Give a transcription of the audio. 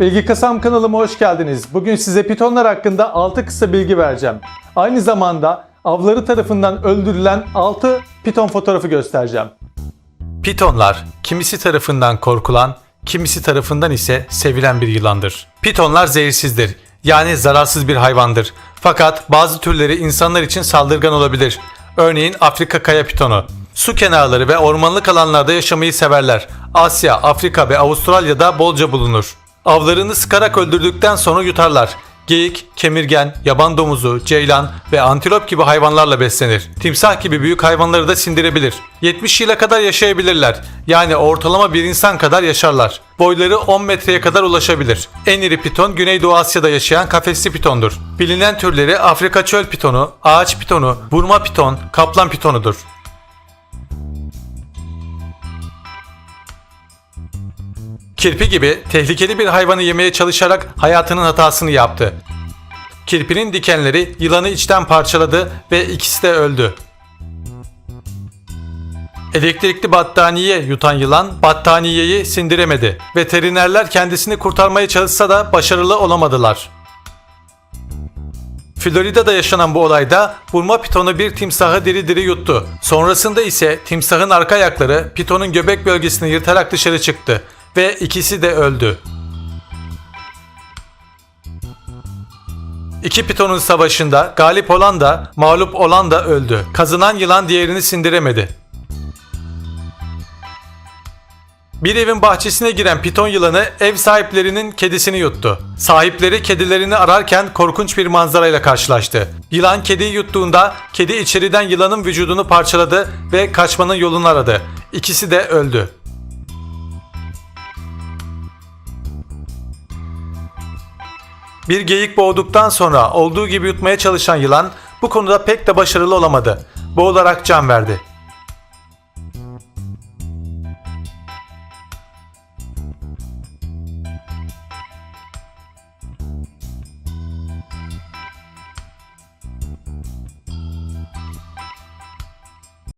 Bilgi Kasam kanalıma hoş geldiniz. Bugün size pitonlar hakkında 6 kısa bilgi vereceğim. Aynı zamanda avları tarafından öldürülen 6 piton fotoğrafı göstereceğim. Pitonlar kimisi tarafından korkulan, kimisi tarafından ise sevilen bir yılandır. Pitonlar zehirsizdir. Yani zararsız bir hayvandır. Fakat bazı türleri insanlar için saldırgan olabilir. Örneğin Afrika kaya pitonu. Su kenarları ve ormanlık alanlarda yaşamayı severler. Asya, Afrika ve Avustralya'da bolca bulunur. Avlarını sıkarak öldürdükten sonra yutarlar. Geyik, kemirgen, yaban domuzu, ceylan ve antilop gibi hayvanlarla beslenir. Timsah gibi büyük hayvanları da sindirebilir. 70 yıla kadar yaşayabilirler. Yani ortalama bir insan kadar yaşarlar. Boyları 10 metreye kadar ulaşabilir. En iri piton Güneydoğu Asya'da yaşayan kafesli pitondur. Bilinen türleri Afrika çöl pitonu, ağaç pitonu, burma piton, kaplan pitonudur. Kirpi gibi tehlikeli bir hayvanı yemeye çalışarak hayatının hatasını yaptı. Kirpinin dikenleri yılanı içten parçaladı ve ikisi de öldü. Elektrikli battaniye yutan yılan battaniyeyi sindiremedi. Veterinerler kendisini kurtarmaya çalışsa da başarılı olamadılar. Florida'da yaşanan bu olayda burma pitonu bir timsahı diri diri yuttu. Sonrasında ise timsahın arka ayakları pitonun göbek bölgesini yırtarak dışarı çıktı ve ikisi de öldü. İki pitonun savaşında galip olan da mağlup olan da öldü. Kazınan yılan diğerini sindiremedi. Bir evin bahçesine giren piton yılanı ev sahiplerinin kedisini yuttu. Sahipleri kedilerini ararken korkunç bir manzarayla karşılaştı. Yılan kediyi yuttuğunda kedi içeriden yılanın vücudunu parçaladı ve kaçmanın yolunu aradı. İkisi de öldü. Bir geyik boğduktan sonra olduğu gibi yutmaya çalışan yılan bu konuda pek de başarılı olamadı. Boğularak can verdi.